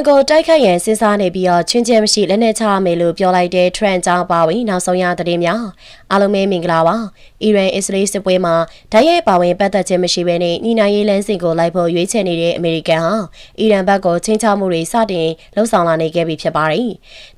န်ကိုတိုက်ခိုက်ရန်စဉ်းစားနေပြီးတော့ချင်းချင်းမရှိလက်နက်ချရမယ်လို့ပြောလိုက်တဲ့ Trump ကြောင့်ပါဝင်နောက်ဆုံးရသတင်းများအားလုံးပဲမင်္ဂလာပါအီရန်အစ္စရေးစစ်ပွဲမှာဓာတ်ရိုက်ပါဝင်ပတ်သက်ခြင်းမရှိဘဲနဲ့ညီနိုင်ရေးလမ်းစဉ်ကိုလိုက်ဖို့ရွေးချယ်နေတဲ့အမေရိကန်ဟာအီရန်ဘက်ကိုချင်းချမှုတွေစတင်လှုံ့ဆော်လာနေခဲ့ပြီဖြစ်ပါတယ်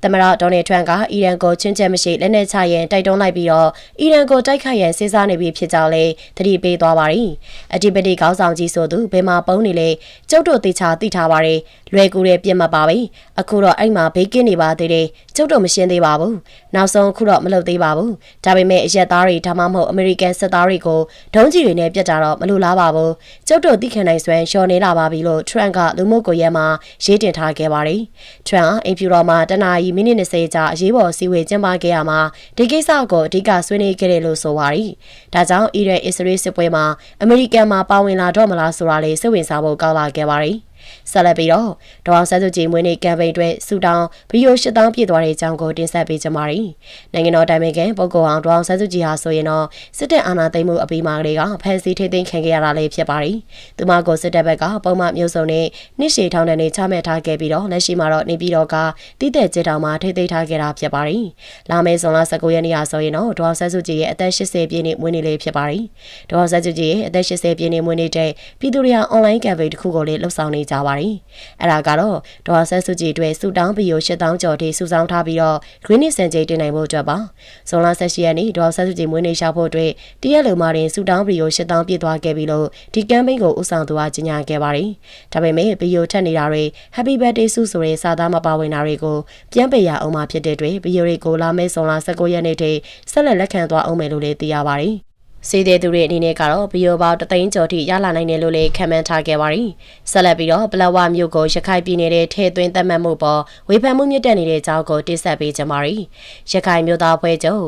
သမ္မတဒေါ်နယ်ထရန့်ကအီရန်ကိုချင်းချင်းမရှိလက်နက်ချရန်တိုက်တွန်းလိုက်ပြီးတော့အီရန်ကိုတိုက်ခိုက်ရန်စဉ်းစားနေပြီဖြစ်ကြောင်းလည်းသတိပေးသွားပါတယ်အဓိပတိခေါင်းဆောင်ကြီးဆိုသူဘယ်မှာပုံနေလဲကျုပ်တို့တေချာသိထားပါတယ်လွယ်ကူတဲ့ပြစ်မှတ်ပါပဲအခုတော့အဲ့မှာဘေးကင်းနေပါသေးတယ်ကျုပ်တို့မရှင်းသေးပါဘူးနောက်ဆုံးအခုတော့မလုပ်သေးပါဘူးဒါပေမဲ့အရက်သားတွေဒါမှမဟုတ်အမေရိကန်စစ်သားတွေကိုဒုံးကြီးတွေနဲ့ပြတ်တာတော့မလိုလားပါဘူးကျုပ်တို့သိခံနိုင်စွမ်းလျှော်နေလာပါပြီလို့ Trump ကလူမှုကွန်ရက်မှာရေးတင်ထားခဲ့ပါတယ် Trump အင်ဖြူတော်မှာတနအီမိနစ်20ကြာအရေးပေါ်စီဝေကျင်းပခဲ့ရမှာဒီကိစ္စကိုအဓိကဆွေးနွေးခဲ့တယ်လို့ဆိုပါတယ်ဒါကြောင့်အီရန်အစ္စရေးစစ်ပွဲမှာအမေရိကန်မှာပါဝင်လာတော့မလားဆိုတာလေးစိတ်ဝင်စားဖို့ကောင်းလာခဲ့ပါတယ် ဆက်လက်ပြီးတော့ဒေါအောင်ဆန်းစုကြည်မွေးနေ့ကမ်ပိန်းအတွက်စူတောင်းဗီဒီယိုရှစ်တောင်းပြည့်သွားတဲ့အကြောင်းကိုတင်ဆက်ပေးကြပါမယ်။နိုင်ငံတော်တိုင်ပင်ခံပုဂ္ဂိုလ်အောင်ဒေါအောင်ဆန်းစုကြည်ဟာဆိုရင်တော့စစ်တပ်အာဏာသိမ်းမှုအပြီးမှာကလေးကဖမ်းဆီးထိသိမ်းခံခဲ့ရတာလည်းဖြစ်ပါတယ်။သူမကိုစစ်တပ်ဘက်ကပုံမှန်မျိုးစုံနဲ့နှစ်ရှည်ထောင်ဒဏ်နဲ့ချမှတ်ထားခဲ့ပြီးတော့လက်ရှိမှာတော့နေပြည်တော်ကတည်တဲ့ကြေတောင်မှာထိသိမ်းထားခဲ့တာဖြစ်ပါတယ်။လာမယ့်ဇွန်လ19ရက်နေ့ဟာဆိုရင်တော့ဒေါအောင်ဆန်းစုကြည်ရဲ့အသက်80ပြည့်နှစ်မွေးနေ့လေးဖြစ်ပါတယ်။ဒေါအောင်ဆန်းစုကြည်ရဲ့အသက်80ပြည့်နှစ်မွေးနေ့တဲ့ပြည်သူတွေဟာအွန်လိုင်းကမ်ပိန်းတစ်ခုကိုလည်းလှုပ်ဆောင်နေကြပါတယ်။အဲ့ဒါကတော့ဒေါ်ဆက်စုကြည်အတွက်စူတောင်းပြီးရ8000ကျော်ထိစုဆောင်းထားပြီးတော့ Green စံချိန်တင်နိုင်ဖို့အတွက်ပါ။ဇွန်လ18ရက်နေ့ဒေါ်ဆက်စုကြည်မွေးနေ့ရှာဖို့အတွက်တရက်လုံမာတင်စူတောင်းပြီးရ8000ပြည့်သွားခဲ့ပြီလို့ဒီကမ်ပိန်းကိုဦးဆောင်သူကကြေညာခဲ့ပါတယ်။ဒါပေမဲ့ပြီးရထက်နေတာတွေ Happy Birthday ဆုဆိုတဲ့စာသားမပါဝင်တာတွေကိုပြန်ပေးရအောင်မှာဖြစ်တဲ့အတွက်ပြီးရတွေကိုလာမယ့်ဇွန်လ19ရက်နေ့ထိဆက်လက်လက်ခံသွားအောင်မယ်လို့လည်းသိရပါတယ်။ စီးတဲ့သူတွေအနေနဲ့ကတော့ဘီယိုပေါတသိန်းကျော်ထိရလာနိုင်တယ်လို့လည်းခံမှန်းထားခဲ့ပါတယ်။ဆက်လက်ပြီးတော့ပလောဝမြို့ကိုရခိုင်ပြည်နယ်ထဲထဲသွင်းသတ်မှတ်မှုပေါ်ဝေဖန်မှုမြင့်တက်နေတဲ့အကြောင်းကိုတိဆက်ပေးကြပါမယ်။ရခိုင်မြို့သားဖွဲ့ချုပ်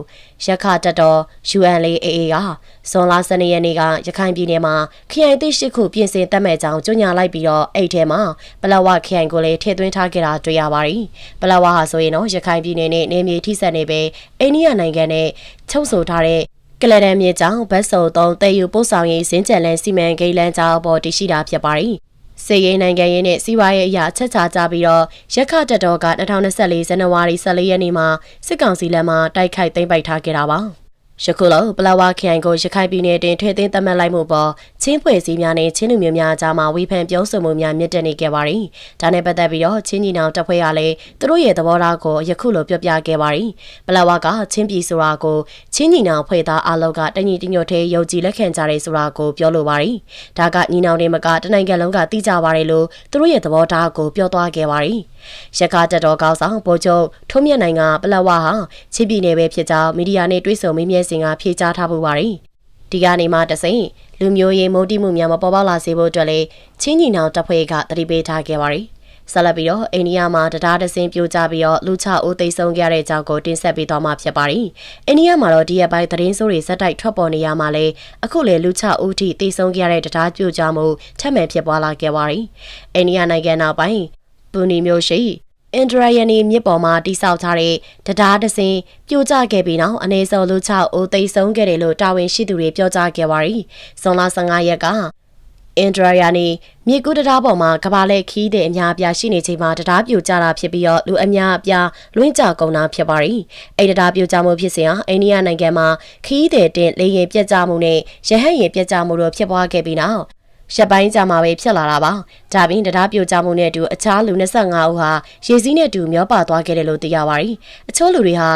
ရခတက်တော် UNLAA ကဇွန်လ12ရက်နေ့ကရခိုင်ပြည်နယ်မှာခရိုင်သိရှိခုပြင်ဆင်သတ်မှတ်ကြောင်းကြေညာလိုက်ပြီးတော့အဲ့ထဲမှာပလောဝခရိုင်ကိုလည်းထဲသွင်းထားခဲ့တာတွေ့ရပါတယ်။ပလောဝဟာဆိုရင်တော့ရခိုင်ပြည်နယ်နဲ့နေမြေထိစပ်နေပဲအိန္ဒိယနိုင်ငံနဲ့ချုပ်ဆိုထားတဲ့ ကလဒန်မြေကြောင့်ဘတ်စုံသုံးတည်ယူပို့ဆောင်ရေးစင်ကြယ်လန်စီမံကိန်းလမ်းကြောင်းပေါ်တည်ရှိတာဖြစ်ပါတယ်။စေရေးနိုင်ငံရေးနဲ့စီးပွားရေးအရာချက်ချကြပြီးတော့ရက်ခတက်တော်က2024ဇန်နဝါရီ14ရက်နေ့မှာစစ်ကောင်စီလက်မှတိုက်ခိုက်သိမ်းပိုက်ထားခဲ့တာပါ။ယခုလောပလာဝခရိုင်ကိုရခိုင်ပြည်နယ်တွင်ထွေသိမ်းသတ်မှတ်လိုက်မှုပေါ် ချင်းဖွဲ့စည်းများနဲ့ချင်းလူမျိုးများကြားမှာဝေဖန်ပြောဆိုမှုများမြင့်တက်နေခဲ့ပါတယ်။ဒါနဲ့ပတ်သက်ပြီးတော့ချင်းညီနောင်တပ်ဖွဲ့ကလည်းသူတို့ရဲ့သဘောထားကိုယခုလိုပြောပြခဲ့ပါတယ်။ပလာဝကချင်းပြည်ဆိုတာကိုချင်းညီနောင်ဖွဲ့သားအလုံးကတညီတညွတ်သေးယုံကြည်လက်ခံကြတယ်ဆိုတာကိုပြောလိုပါတယ်။ဒါကညီနောင်တွေမကတနိုင်ငံလုံးကသိကြပါတယ်လို့သူတို့ရဲ့သဘောထားကိုပြောသွားခဲ့ပါတယ်။ရက္ခတက်တော်ကောင်းဆောင်ဗိုလ်ချုပ်ထုံးမြတ်နိုင်ကပလက်ဝဟာချစ်ပြည်နယ်ပဲဖြစ်ကြောင်းမီဒီယာနဲ့တွေ့ဆုံမေးမြန်းစဉ်ကဖြေကြားထားပူပါတယ်။ ဒီကနေမှတစိမ့်လူမျိုးရေးမုန်းတိမှုများမပေါ်ပေါက်လာစေဖို့အတွက်လည်းချင်းညီနောင်တပ်ဖွဲ့ကတတိပေးထားခဲ့ပါတယ်။ဆက်လက်ပြီးတော့အိန္ဒိယမှာတရားတစင်းပြိုကျပြီးတော့လူချအိုးသိမ်းဆုံးခဲ့တဲ့အကြောင်းကိုတင်ဆက်ပေးသွားမှာဖြစ်ပါတယ်။အိန္ဒိယမှာတော့ဒီရက်ပိုင်းသတင်းဆိုးတွေဇက်တိုက်ထွက်ပေါ်နေရမှာလဲအခုလေလူချအိုးထိသိမ်းဆုံးခဲ့တဲ့တရားပြိုကျမှုထပ်မံဖြစ်ပွားလာခဲ့ပါတယ်။အိန္ဒိယနိုင်ငံနောက်ပိုင်းပူနီမျိုးရှိ အင်ဒရာယနီမြစ်ပေါ်မှာတိစောက်ထားတဲ့တရားတစင်ပြိုကျခဲ့ပြီးနောက်အနေစောလူ6အိုသိဆုံးခဲ့တယ်လို့တာဝန်ရှိသူတွေပြောကြားခဲ့ပါရီ။ဇွန်လ15ရက်ကအင်ဒရာယာနီမြေကူးတရားပေါ်မှာကဘာလက်ခီးတဲ့အများအပြားရှိနေချိန်မှာတရားပြိုကျတာဖြစ်ပြီးတော့လူအများအပြားလွင့်ကြကုန်တာဖြစ်ပါရီ။အဲ့တရားပြိုကျမှုဖြစ်စဉ်ဟာအိန္ဒိယနိုင်ငံမှာခီးတဲ့တင်လေရင်ပြက်ကျမှုနဲ့ရဟတ်ရင်ပြက်ကျမှုတို့ဖြစ်ပွားခဲ့ပြီးနောက် ရက်ပိုင်းကြာမှပဲဖြစ်လာတာပါ။ဒါပြင်တရားပြိုကျမှုနဲ့အတူအခြားလူ25ဦးဟာရေစည်းနဲ့အတူမျောပါသွားခဲ့တယ်လို့သိရပါတယ်။အချို့လူတွေဟာ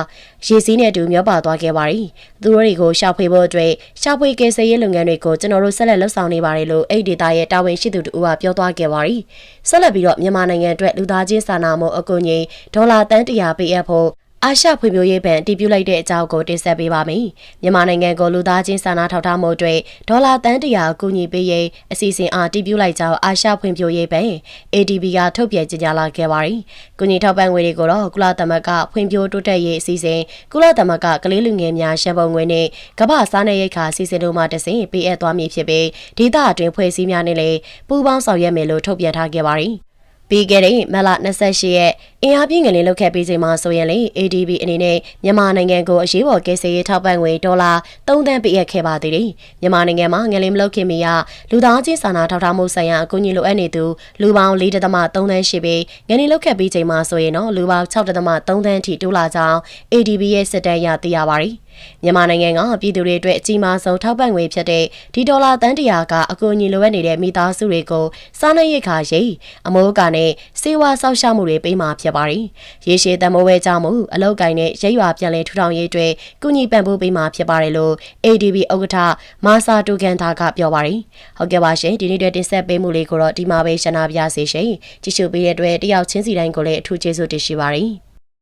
ရေစည်းနဲ့အတူမျောပါသွားခဲ့ပါတယ်။သူတို့တွေကိုရှာဖွေဖို့အတွက်ရှာဖွေကယ်ဆယ်ရေးလုပ်ငန်းတွေကိုကျွန်တော်တို့ဆက်လက်လှုပ်ဆောင်နေပါတယ်လို့အဲ့ဒီဒေတာရဲ့တာဝန်ရှိသူတို့ကပြောသွားခဲ့ပါတယ်။ဆက်လက်ပြီးတော့မြန်မာနိုင်ငံအတွက်လူသားချင်းစာနာမှုအကူအညီဒေါ်လာတန်း100ပေးအပ်ဖို့ အာရှဖွံ့ဖြိုးရေးဘဏ်တည်ပြုလိုက်တဲ့အကြောင်းကိုတင်ဆက်ပေးပါမယ်။မြန်မာနိုင်ငံကိုလူသားချင်းစာနာထောက်ထားမှုအတွက်ဒေါ်လာတန်းတရာအကူအညီပေးရေးအစီအစဉ်အားတည်ပြုလိုက်ကြောင်းအာရှဖွံ့ဖြိုးရေးဘဏ် ADB ကထုတ်ပြန်ကြေညာလာခဲ့ပါတယ်။ကူညီထောက်ပံ့ငွေတွေကိုတော့ကုလသမဂ္ဂဖွံ့ဖြိုးတိုးတက်ရေးအစီအစဉ်ကုလသမဂ္ဂကလေးလူငယ်များရှမ်းပုံငွေနဲ့ကမ္ဘာစားနပ်ရိက္ခာအစီအစဉ်တို့မှတဆင့်ပေးအပ်သွားမည်ဖြစ်ပြီးဒေသအတွင်းဖွဲ့စည်းများနဲ့လည်းပူးပေါင်းဆောင်ရွက်မယ်လို့ထုတ်ပြန်ထားခဲ့ပါတယ်။ ပြီးခဲ့တဲ့မလ28ရက်အင်အားပြင်းငလင်လုတ်ခဲ့ပြီးချိန်မှာဆိုရင်လေ ADB အနေနဲ့မြန်မာနိုင်ငံကိုအရေးပေါ်ကယ်ဆယ်ရေးထောက်ပံ့ငွေဒေါ်လာ3သန်းပေးအပ်ခဲ့ပါသေးတယ်။မြန်မာနိုင်ငံမှာငလင်မလုတ်ခင်မီကလူသားချင်းစာနာထောက်ထားမှုဆိုင်ရာအကူအညီလိုအပ်နေသူလူပေါင်း4.3သန်းရှိပြီးငလင်လုတ်ခဲ့ပြီးချိန်မှာဆိုရင်တော့လူပေါင်း6.3သန်းထိတိုးလာကြောင်း ADB ရဲ့စစ်တမ်းအရသိရပါတယ်။ မြန်မာနိုင်ငံကပြည်သူတွေအတွက်အကြီးမားဆုံးထောက်ပံ့ငွေဖြစ်တဲ့ဒီဒေါ်လာတန်တရာကအကူအညီလိုအပ်နေတဲ့မိသားစုတွေကိုစားနပ်ရိက္ခာရိတ်အမိုးအကာနဲ့စေဝါဆောက်ရှောက်မှုတွေပေးမှာဖြစ်ပါတယ်။ရေရှည်တမိုးဝဲကြောင့်မှုအလောက်ကိုင်းနဲ့ရိတ်ရွာပြန်လည်ထူထောင်ရေးအတွက်ကုညီပံ့ပိုးပေးမှာဖြစ်ပါတယ်လို့ ADB ဥက္ကဋ္ဌမာစာတူကန်တာကပြောပါတယ်။ဟုတ်ကဲ့ပါရှင်ဒီနေ့အတွက်တင်ဆက်ပေးမှုလေးကိုတော့ဒီမှာပဲရှင်းနာပြစေရှင်။ကြည့်ရှုပေးတဲ့အတွက်တယောက်ချင်းစီတိုင်းကိုလည်းအထူးကျေးဇူးတင်ရှိပါတယ်။